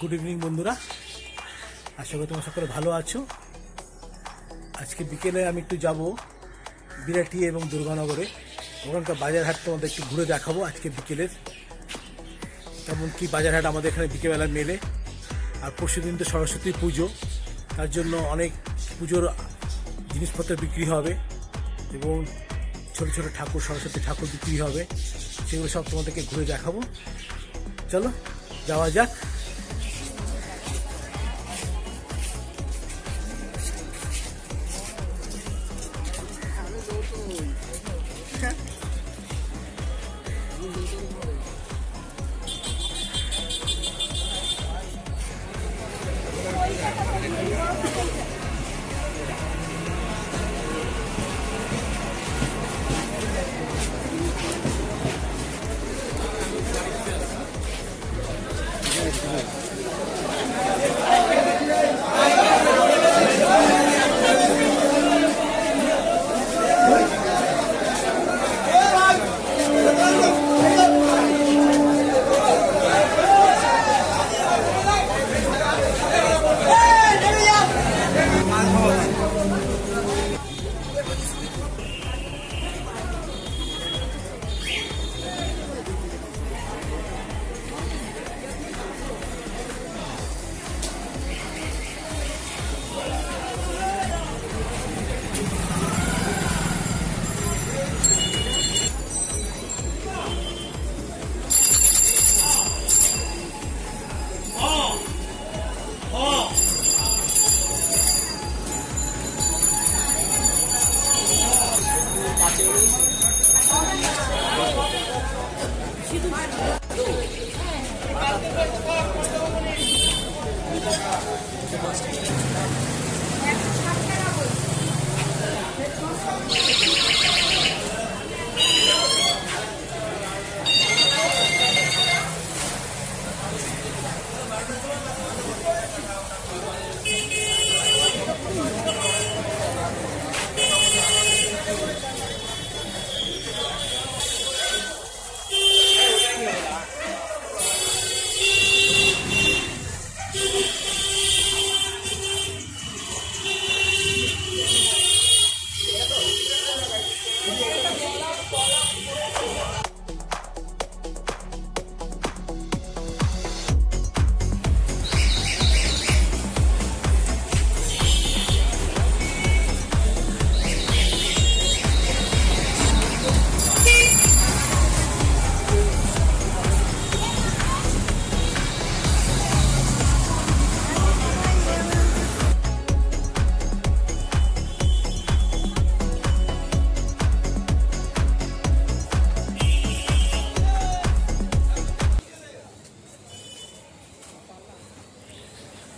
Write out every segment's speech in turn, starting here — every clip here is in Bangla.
গুড ইভিনিং বন্ধুরা। আশা করি তোমার সকলে ভালো আছো। আজকে বিকেলে আমি একটু যাব বিরাটি এবং দুর্গানগরে। ওখানকার বাজার হাট তোমাদের একটু ঘুরে দেখাবো আজকে বিকেলের তেমন কি বাজার হাট আমাদের এখানে বিকেলবেলা মেলে। আর পরশু দিন তো সরস্বতী পুজো। তার জন্য অনেক পুজোর জিনিসপত্র বিক্রি হবে এবং ছোট ছোট ঠাকুর, সরস্বতী ঠাকুর বিক্রি হবে। সেগুলো সব তোমাদেরকে ঘুরে দেখাবো। চলো, যাওয়া যাক। পাঁচে উনিশ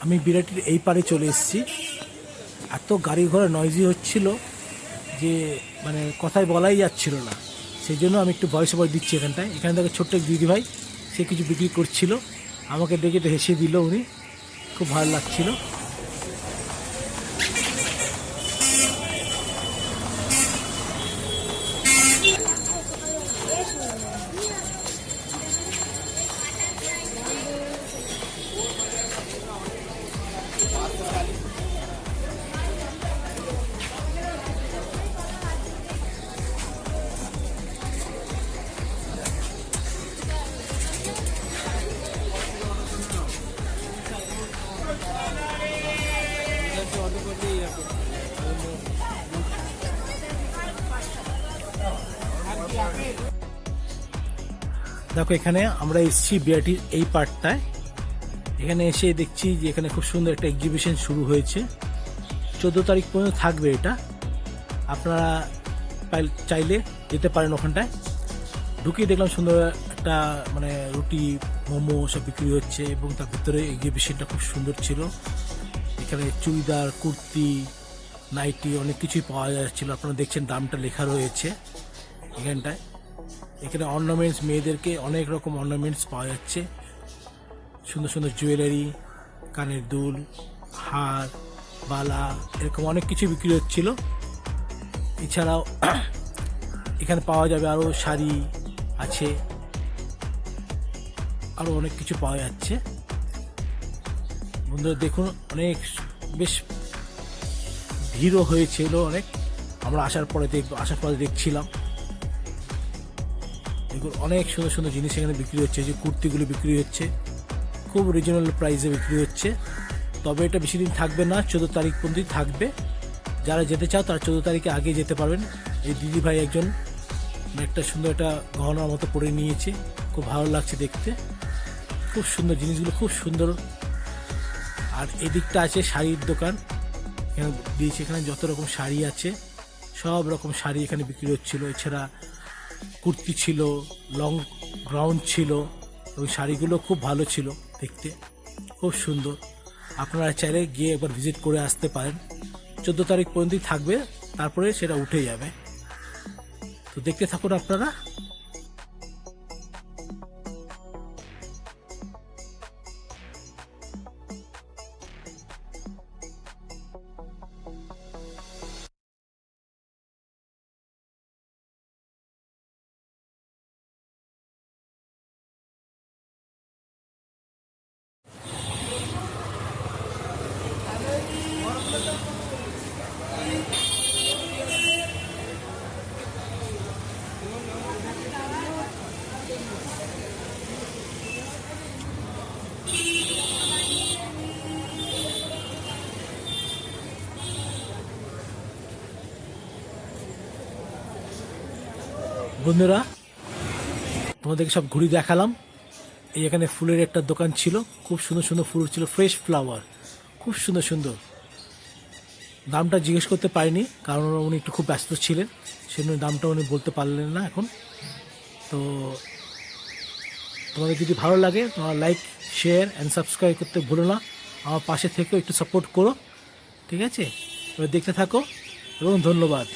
আমি বিরাটির এই পারে চলে এসেছি। এত গাড়ি ঘোড়া নয়জি হচ্ছিল যে মানে কথায় বলাই যাচ্ছিল না। সেই জন্য আমি একটু বয়স বয়স দিচ্ছি এখানটায়। এখানে থেকে ছোট্ট এক দিদি ভাই, সে কিছু বিক্রি করছিল। আমাকে ডেকে হেসে দিল উনি। খুব ভালো লাগছিল। দেখো, এখানে আমরা এসেছি বিআরটির এই পার্টটায়। এখানে এসে দেখছি যে এখানে খুব সুন্দর একটা এক্সিবিশন শুরু হয়েছে। চোদ্দ তারিখ পর্যন্ত থাকবে এটা। আপনারা চাইলে যেতে পারেন ওখানটায়। ঢুকিয়ে দেখলাম সুন্দর একটা মানে রুটি, মোমো সব বিক্রি হচ্ছে এবং তার ভিতরে এক্সিবিশনটা খুব সুন্দর ছিল। এখানে চুড়িদার, কুর্তি, নাইটি অনেক কিছুই পাওয়া যাচ্ছিল। আপনারা দেখছেন দামটা লেখা রয়েছে। এখানটায়। এখানে অর্নামেন্টস মেয়েদেরকে অনেক রকম অর্নামেন্টস পাওয়া যাচ্ছে। সুন্দর সুন্দর জুয়েলারি কানের দুল, হার, বালা, এরকম অনেক কিছু বিক্রি হচ্ছিল। এছাড়াও এখানে পাওয়া যাবে আরও শাড়ি আছে। আরও অনেক কিছু পাওয়া যাচ্ছে। বন্ধুরা, দেখুন, অনেক বেশ ভিড়ও হয়েছিল অনেক। আমরা আসার পরে দেখ, আসার পরে দেখছিলাম। দেখুন অনেক সুন্দর সুন্দর জিনিস এখানে বিক্রি হচ্ছে, যে কুর্তিগুলো বিক্রি হচ্ছে, খুব রিজনেবল প্রাইসে বিক্রি হচ্ছে। তবে এটা বেশি দিন থাকবে না, চোদ্দ তারিখ পর্যন্ত থাকবে। যারা যেতে চাও তারা চোদ্দ তারিখে আগে যেতে পারবেন। এই দিদি ভাই একজন একটা সুন্দর একটা গহনার মতো পরে নিয়েছে, খুব ভালো লাগছে দেখতে। খুব সুন্দর জিনিসগুলো, খুব সুন্দর। আর এদিকটা আছে শাড়ির দোকান, এখানে দিয়েছে এখানে যত রকম শাড়ি আছে, সব রকম শাড়ি এখানে বিক্রি হচ্ছিল। এছাড়া কুর্তি ছিল লং গ্রাউন্ড ছিল এবং শাড়িগুলো খুব ভালো ছিল দেখতে। খুব সুন্দর। আপনারা চাইলে গিয়ে একবার ভিজিট করে আসতে পারেন। চোদ্দ তারিখ পর্যন্তই থাকবে, তারপরে সেটা উঠে যাবে। তো দেখতে থাকুন আপনারা। বন্ধুরা, তোমাদেরকে সব ঘুরি দেখালাম। এই এখানে ফুলের একটা দোকান ছিল, খুব সুন্দর সুন্দর ফুল ছিল ফ্রেশ ফ্লাওয়ার খুব সুন্দর সুন্দর। দামটা জিজ্ঞেস করতে পারিনি, কারণ উনি একটু খুব ব্যস্ত ছিলেন, সেজন্য দামটা উনি বলতে পারলেন না এখন। তো তোমাদের যদি ভালো লাগে তোমরা লাইক শেয়ার অ্যান্ড সাবস্ক্রাইব করতে ভুলো না। আমার পাশে থেকেও একটু সাপোর্ট করো, ঠিক আছে? এবার দেখতে থাকো, এবং ধন্যবাদ।